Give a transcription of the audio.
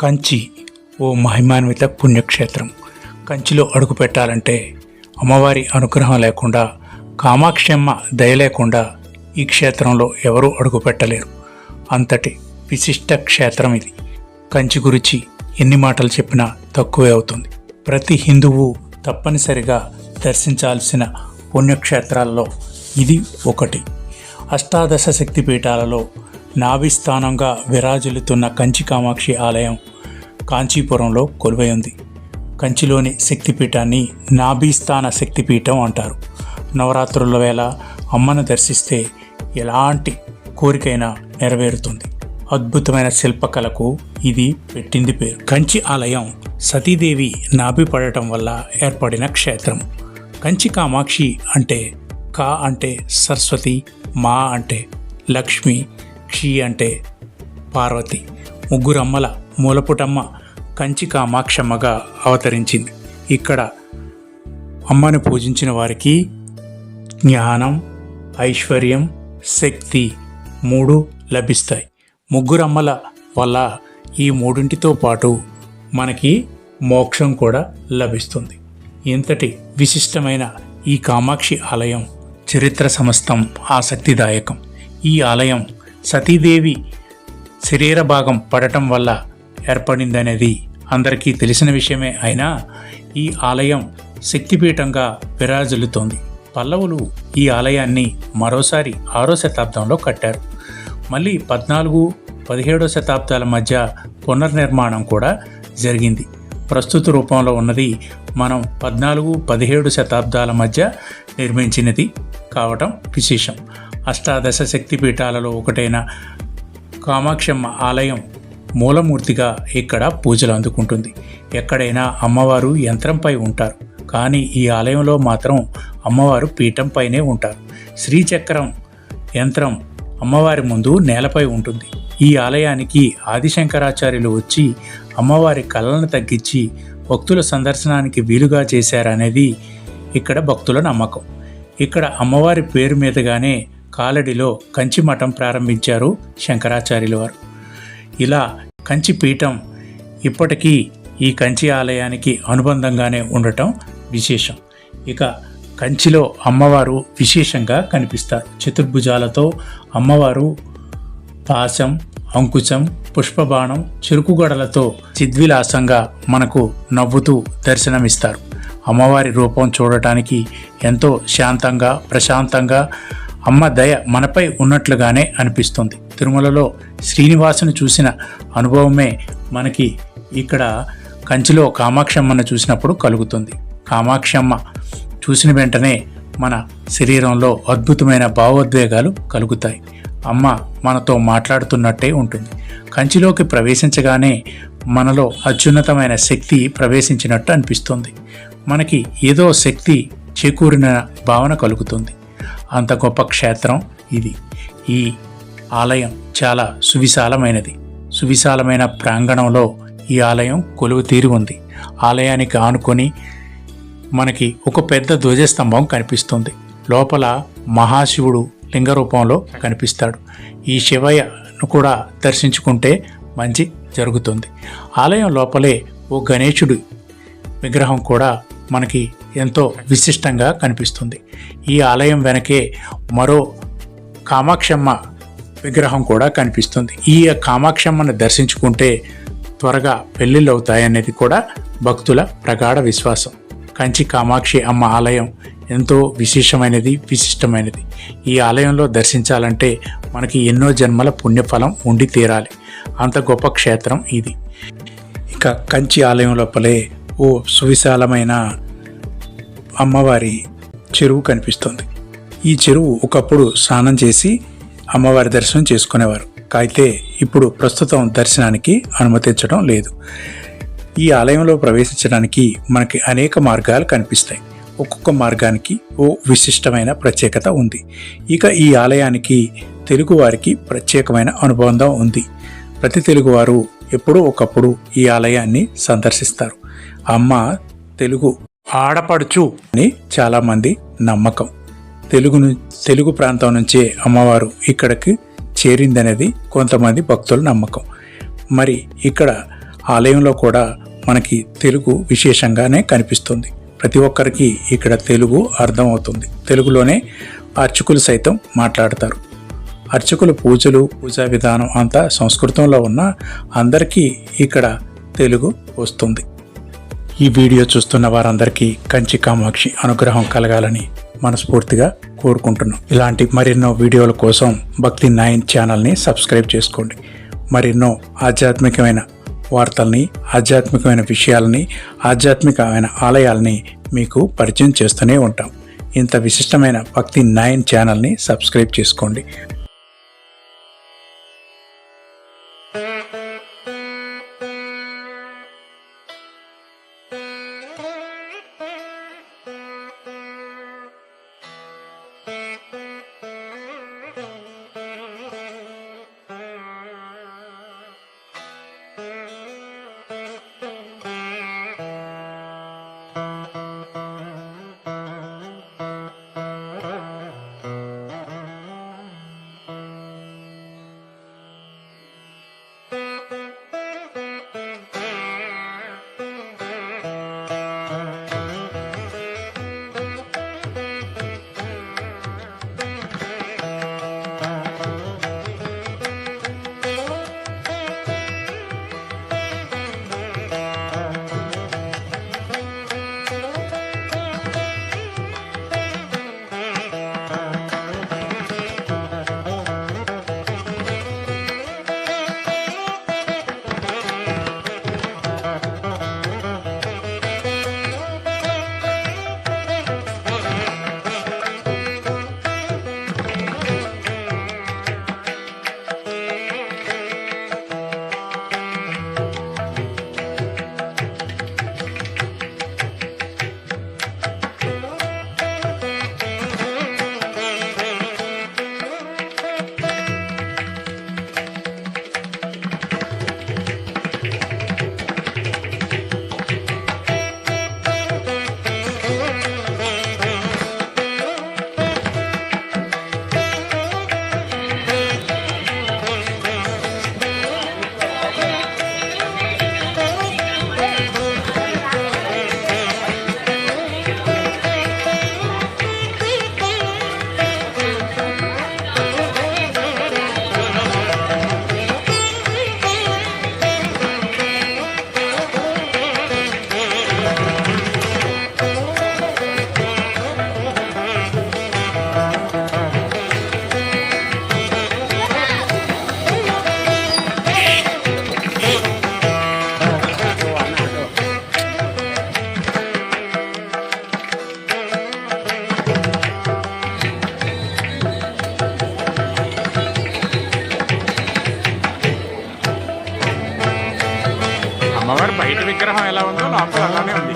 కంచి ఓ మహిమాన్విత పుణ్యక్షేత్రం. కంచిలో అడుగు పెట్టాలంటే అమ్మవారి అనుగ్రహం లేకుండా కామాక్షమ్మ దయ లేకుండా ఈ క్షేత్రంలో ఎవరూ అడుగు పెట్టలేరు. అంతటి విశిష్ట క్షేత్రం ఇది. కంచి గురించి ఎన్ని మాటలు చెప్పినా తక్కువే అవుతుంది. ప్రతి హిందువు తప్పనిసరిగా దర్శించాల్సిన పుణ్యక్షేత్రాల్లో ఇది ఒకటి. అష్టాదశ శక్తిపీఠాలలో నాభిస్థానంగా విరాజిల్లుతున్న కంచి కామాక్షి ఆలయం కాంచీపురంలో కొలువై ఉంది. కంచిలోని శక్తిపీఠాన్ని నాభిస్థాన శక్తిపీఠం అంటారు. నవరాత్రుల వేళ అమ్మను దర్శిస్తే ఎలాంటి కోరికైనా నెరవేరుతుంది. అద్భుతమైన శిల్పకళకు ఇది పెట్టింది పేరు. కంచి ఆలయం సతీదేవి నాభి పడటం వల్ల ఏర్పడిన క్షేత్రం. కంచి కామాక్షి అంటే కా అంటే సరస్వతి మా అంటే లక్ష్మి క్షి అంటే పార్వతి. ముగ్గురమ్మల మూలపుటమ్మ కంచి కామాక్షమ్మగా అవతరించింది. ఇక్కడ అమ్మను పూజించిన వారికి జ్ఞానం ఐశ్వర్యం శక్తి మూడు లభిస్తాయి. ముగ్గురమ్మల వల్ల ఈ మూడింటితో పాటు మనకి మోక్షం కూడా లభిస్తుంది. ఇంతటి విశిష్టమైన ఈ కామాక్షి ఆలయం చరిత్ర సమస్తం ఆసక్తిదాయకం. ఈ ఆలయం సతీదేవి శరీర భాగం పడటం వల్ల ఏర్పడిందనేది అందరికీ తెలిసిన విషయమే అయినా ఈ ఆలయం శక్తిపీఠంగా విరాజిల్లుతోంది. పల్లవులు ఈ ఆలయాన్ని మరోసారి ఆరో శతాబ్దంలో కట్టారు. మళ్ళీ పద్నాలుగు పదిహేడో శతాబ్దాల మధ్య పునర్నిర్మాణం కూడా జరిగింది. ప్రస్తుత రూపంలో ఉన్నది మనం పద్నాలుగు పదిహేడు శతాబ్దాల మధ్య నిర్మించినది కావటం విశేషం. అష్టాదశ శక్తిపీఠాలలో ఒకటైన కామాక్షమ్మ ఆలయం మూలమూర్తిగా ఇక్కడ పూజలు అందుకుంటుంది. ఎక్కడైనా అమ్మవారు యంత్రంపై ఉంటారు. కానీ ఈ ఆలయంలో మాత్రం అమ్మవారు పీఠంపైనే ఉంటారు. శ్రీచక్రం యంత్రం అమ్మవారి ముందు నేలపై ఉంటుంది. ఈ ఆలయానికి ఆదిశంకరాచార్యులు వచ్చి అమ్మవారి కళలను తగ్గించి భక్తుల సందర్శనానికి వీలుగా చేశారనేది ఇక్కడ భక్తుల నమ్మకం. ఇక్కడ అమ్మవారి పేరు మీదుగానే కాలడిలో కంచి మఠం ప్రారంభించారు శంకరాచార్యుల వారు. ఇలా కంచి పీఠం ఇప్పటికీ ఈ కంచి ఆలయానికి అనుబంధంగానే ఉండటం విశేషం. ఇక కంచిలో అమ్మవారు విశేషంగా కనిపిస్తారు. చతుర్భుజాలతో అమ్మవారు పాశం అంకుశం పుష్పబాణం చెరుకుగడలతో చిద్విలాసంగా మనకు నవ్వుతూ దర్శనమిస్తారు. అమ్మవారి రూపం చూడటానికి ఎంతో శాంతంగా ప్రశాంతంగా అమ్మ దయ మనపై ఉన్నట్లుగానే అనిపిస్తుంది. తిరుమలలో శ్రీనివాసుని చూసిన అనుభవమే మనకి ఇక్కడ కంచిలో కామాక్షమ్మను చూసినప్పుడు కలుగుతుంది. కామాక్షమ్మ చూసిన వెంటనే మన శరీరంలో అద్భుతమైన భావోద్వేగాలు కలుగుతాయి. అమ్మ మనతో మాట్లాడుతున్నట్టే ఉంటుంది. కంచిలోకి ప్రవేశించగానే మనలో అత్యున్నతమైన శక్తి ప్రవేశించినట్టు అనిపిస్తుంది. మనకి ఏదో శక్తి చేకూరిన భావన కలుగుతుంది. అంత గొప్ప క్షేత్రం ఇది. ఈ ఆలయం చాలా సువిశాలమైనది. సువిశాలమైన ప్రాంగణంలో ఈ ఆలయం కొలువు తీరి ఉంది. ఆలయానికి ఆనుకొని మనకి ఒక పెద్ద ధ్వజస్తంభం కనిపిస్తుంది. లోపల మహాశివుడు లింగ రూపంలో కనిపిస్తాడు. ఈ శివయ్యను కూడా దర్శించుకుంటే మంచి జరుగుతుంది. ఆలయం లోపలే ఓ గణేశుడి విగ్రహం కూడా మనకి ఎంతో విశిష్టంగా కనిపిస్తుంది. ఈ ఆలయం వెనకే మరో కామాక్షమ్మ విగ్రహం కూడా కనిపిస్తుంది. ఈ కామాక్షమ్మను దర్శించుకుంటే త్వరగా పెళ్ళిళ్ళు అవుతాయనేది కూడా భక్తుల ప్రగాఢ విశ్వాసం. కంచి కామాక్షి అమ్మ ఆలయం ఎంతో విశేషమైనది విశిష్టమైనది. ఈ ఆలయంలో దర్శించాలంటే మనకి ఎన్నో జన్మల పుణ్యఫలం ఉండి తీరాలి. అంత గొప్ప క్షేత్రం ఇది. ఇక కంచి ఆలయం లోపలే ఓ సువిశాలమైన అమ్మవారి చెరువు కనిపిస్తుంది. ఈ చెరువు ఒకప్పుడు స్నానం చేసి అమ్మవారి దర్శనం చేసుకునేవారు. అయితే ఇప్పుడు ప్రస్తుతం దర్శనానికి అనుమతించడం లేదు. ఈ ఆలయంలో ప్రవేశించడానికి మనకి అనేక మార్గాలు కనిపిస్తాయి. ఒక్కొక్క మార్గానికి ఓ విశిష్టమైన ప్రత్యేకత ఉంది. ఇక ఈ ఆలయానికి తెలుగువారికి ప్రత్యేకమైన అనుబంధం ఉంది. ప్రతి తెలుగువారు ఎప్పుడో ఒకప్పుడు ఈ ఆలయాన్ని సందర్శిస్తారు. అమ్మ తెలుగు ఆడపడుచు అని చాలామంది నమ్మకం. తెలుగును తెలుగు ప్రాంతం నుంచే అమ్మవారు ఇక్కడికి చేరిందనేది కొంతమంది భక్తుల నమ్మకం. మరి ఇక్కడ ఆలయంలో కూడా మనకి తెలుగు విశేషంగానే కనిపిస్తుంది. ప్రతి ఒక్కరికి ఇక్కడ తెలుగు అర్థమవుతుంది. తెలుగులోనే అర్చకులు సైతం మాట్లాడతారు. అర్చకుల పూజలు పూజా విధానం అంతా సంస్కృతంలో ఉన్న అందరికీ ఇక్కడ తెలుగు వస్తుంది. ఈ వీడియో చూస్తున్న వారందరికీ కంచి కామాక్షి అనుగ్రహం కలగాలని మనస్ఫూర్తిగా కోరుకుంటున్నాం. ఇలాంటి మరెన్నో వీడియోల కోసం భక్తి నైన్ ఛానల్ని సబ్స్క్రైబ్ చేసుకోండి. మరెన్నో ఆధ్యాత్మికమైన వార్తల్ని ఆధ్యాత్మికమైన విషయాలని ఆధ్యాత్మికమైన ఆలయాల్ని మీకు పరిచయం చేస్తూనే ఉంటాం. ఇంత విశిష్టమైన భక్తి నైన్ ఛానల్ని సబ్స్క్రైబ్ చేసుకోండి. బయట విగ్రహం ఎలా ఉందో లోపల అలానే ఉంది.